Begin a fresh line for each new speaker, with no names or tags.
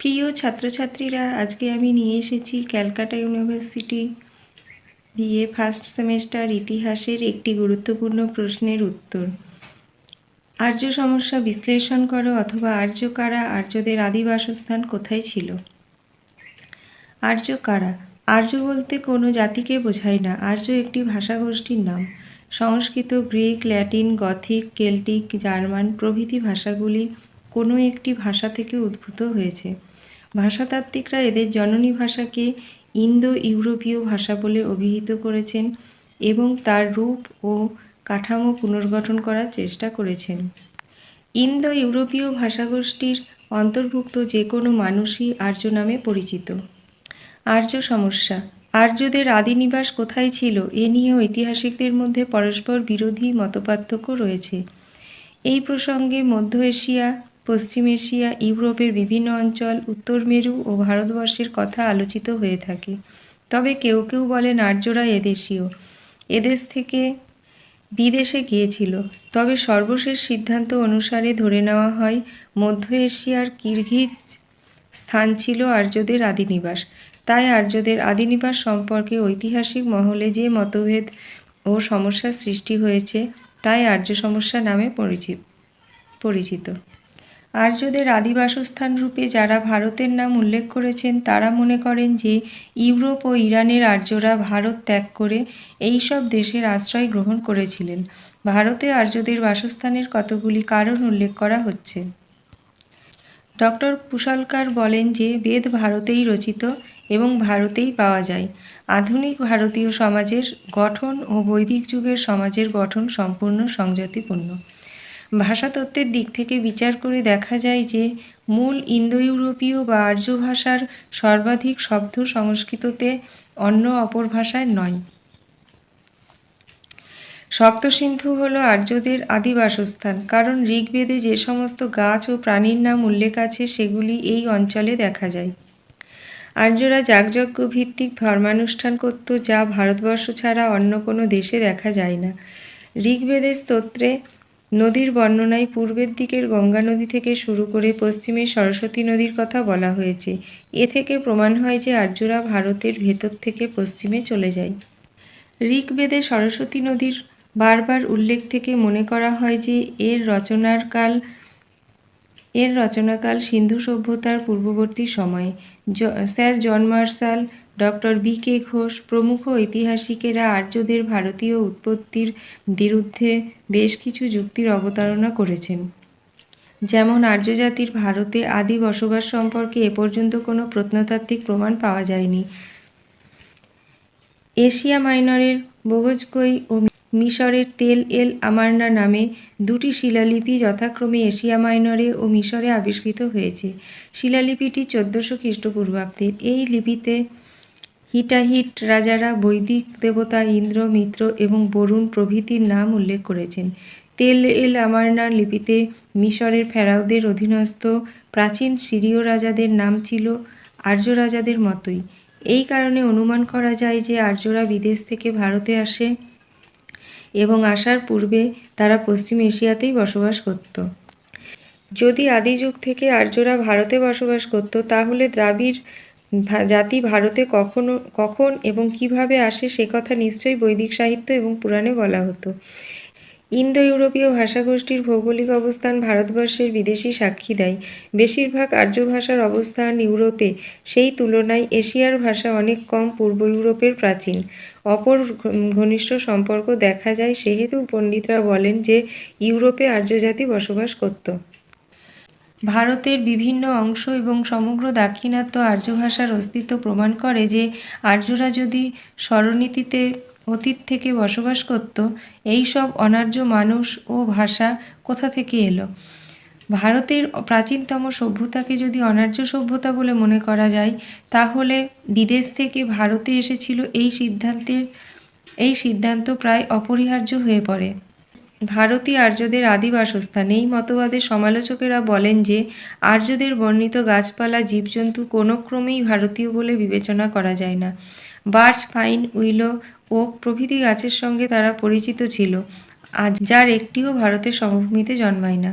প্রিয় ছাত্রছাত্রীরা, আজকে আমি নিয়ে এসেছি Calcutta university BA first semester ইতিহাসের একটি গুরুত্বপূর্ণ প্রশ্নের উত্তর। আর্য সমস্যা বিশ্লেষণ করো অথবা আর্য কারা, আর্যদের আদি বাসস্থান কোথায় ছিল? আর্য কারা? আর্য বলতে কোনো জাতিকে বোঝায় না। আর্য একটি ভাষাগোষ্ঠীর নাম। Sanskrit, Greek, Latin, Gothic, Celtic, German প্রভৃতি ভাষাগুলি কোনো একটি ভাষা থেকে উদ্ভূত হয়েছে। ভাষাতাত্ত্বিকরা এদের জননী ভাষাকে ইন্দো ইউরোপীয় ভাষা বলে অভিহিত করেছেন এবং তার রূপ ও কাঠামো পুনর্গঠন করার চেষ্টা করেছেন। ইন্দো ইউরোপীয় ভাষাগোষ্ঠীর অন্তর্ভুক্ত যে কোনো মানুষই আর্য নামে পরিচিত। আর্য সমস্যা। আর্যদের আদি নিবাস কোথায় ছিল এ নিয়ে ঐতিহাসিকদের মধ্যে পরস্পর বিরোধী মতপার্থক্য রয়েছে। এই প্রসঙ্গে মধ্য এশিয়া পশ্চিম এশিয়া, ইউরোপের বিভিন্ন অঞ্চল, উত্তর মেরু ও ভারতবর্ষের কথা আলোচিত হয়ে থাকে। তবে কেউ কেউ বলেন আর্যরা এদেশীয়। এদেশ থেকে বিদেশে গিয়েছিল। তবে সর্বশেষ সিদ্ধান্ত অনুসারে ধরে নেওয়া হয়, মধ্য এশিয়ার কিরগিজ স্থান ছিল আর্যদের আদিনিবাস। তাই আর্যদের আদিনিবাস সম্পর্কে ঐতিহাসিক মহলে যে মতভেদ ও সমস্যার সৃষ্টি হয়েছে, তাই আর্য সমস্যা নামে পরিচিত পরিচিত। আর্যদের আদিবাসস্থান রূপে যারা ভারতের নাম উল্লেখ করেছেন, তারা মনে করেন যে ইউরোপ ও ইরানের আর্যরা ভারত ত্যাগ করে এই সব দেশের আশ্রয় গ্রহণ করেছিলেন। ভারতে আর্যদের বাসস্থানের কতগুলি কারণ উল্লেখ করা হচ্ছে। ডক্টর কুশলকার বলেন যে, বেদ ভারতেই রচিত এবং ভারতেই পাওয়া যায়। আধুনিক ভারতীয় সমাজের গঠন ও বৈদিক যুগের সমাজের গঠন সম্পূর্ণ সংযতিপূর্ণ। ভাষাতত্ত্বের দিক থেকে বিচার করে দেখা যায় যে মূল ইন্দো ইউরোপীয় বা আর্য ভাষার সর্বাধিক শব্দ সংস্কৃততে অন্য অপর ভাষায় নয়। সপ্তসিন্ধু হল আর্যদের আদি বাসস্থান, কারণ ঋগ্বেদে যে সমস্ত গাছ ও প্রাণীর নাম উল্লেখ আছে, সেগুলি এই অঞ্চলে দেখা যায়। আর্যরা যাগযজ্ঞ ভিত্তিক ধর্মানুষ্ঠান করত, যা ভারতবর্ষ ছাড়া অন্য কোনো দেশে দেখা যায় না। ঋগ্বেদের স্তোত্রে নদীর বর্ণনায় পূর্বের দিকের গঙ্গা নদী থেকে শুরু করে পশ্চিমে সরস্বতী নদীর কথা বলা হয়েছে। এ থেকে প্রমাণ হয় যে আর্যরা ভারতের ভেতর থেকে পশ্চিমে চলে যায়। ঋগ্বেদে সরস্বতী নদীর বারবার উল্লেখ থেকে মনে করা হয় যে এর রচনার কাল, এর রচনাকাল সিন্ধু সভ্যতার পূর্ববর্তী সময়ে। Sir John Marshall doctor B K Ghosh, প্রমুখ ঐতিহাসিকেরা আর্যদের ভারতীয় উৎপত্তির বিরুদ্ধে বেশ কিছু যুক্তির অবতারণা করেছেন। যেমন আর্য জাতির ভারতে আদি বসবাস সম্পর্কে এ পর্যন্ত কোনো প্রত্নতাত্ত্বিক প্রমাণ পাওয়া যায়নি। এশিয়া মাইনরের বোগজকই ও মিশরের তেল এল আমারনা নামে দুটি শিলালিপি যথাক্রমে এশিয়া মাইনরে ও মিশরে আবিষ্কৃত হয়েছে। শিলালিপিটি চোদ্দোশো খ্রিস্টপূর্বাব্দের এই লিপিতে হিটাহিট রাজারা বৈদিক দেবতা ইন্দ্র, মিত্র এবং বরুণ প্রভৃতির নাম উল্লেখ করেছেন। তেল এল আমারনার লিপিতে মিশরের ফেরাউদের অধীনস্থ প্রাচীন সিরীয় রাজাদের নাম ছিল আর্য রাজাদের মতোই। এই কারণে অনুমান করা যায় যে আর্যরা বিদেশ থেকে ভারতে আসে এবং আসার পূর্বে তারা পশ্চিম এশিয়াতেই বসবাস করত। যদি আদি যুগ থেকে আর্যরা ভারতে বসবাস করত, তাহলে দ্রাবিড় জাতি ভারতে কখনো, কখন এবং কীভাবে আসে সে কথা নিশ্চয়ই বৈদিক সাহিত্য এবং পুরাণে বলা হতো। ইন্দো ইউরোপীয় ভাষাগোষ্ঠীর ভৌগোলিক অবস্থান ভারতবর্ষের বিদেশি সাক্ষী দেয়। বেশিরভাগ আর্য ভাষার অবস্থান ইউরোপে, সেই তুলনায় এশিয়ার ভাষা অনেক কম পূর্ব ইউরোপের প্রাচীন। অপর ঘনিষ্ঠ সম্পর্ক দেখা যায়, সেহেতু পণ্ডিতরা বলেন যে ইউরোপে আর্যজাতি বসবাস করত। ভারতের বিভিন্ন অংশ এবং সমগ্র দাক্ষিণাত্য আর্য ভাষার অস্তিত্ব প্রমাণ করে যে আর্যরা যদি স্বরনীতিতে অতীত থেকে বসবাস করত, এই সব অনার্য মানুষ ও ভাষা কোথা থেকে এলো? ভারতের প্রাচীনতম সভ্যতাকে যদি অনার্য সভ্যতা বলে মনে করা যায়, তাহলে বিদেশ থেকে ভারতে এসেছিল এই সিদ্ধান্তের, এই সিদ্ধান্ত প্রায় অপরিহার্য হয়ে পড়ে। ভারতীয় আর্যদের আদি বাসস্থান এই মতবাদের সমালোচকেরা বলেন যে, আর্যদের বর্ণিত গাছপালা, জীবজন্তু কোনো ক্রমেই ভারতীয় বলে বিবেচনা করা যায় না। বার্চ ফাইন উইলো, ওক প্রভৃতি গাছের সঙ্গে তারা পরিচিত ছিল, আজ যার একটিও ভারতের সমভূমিতে জন্মায় না।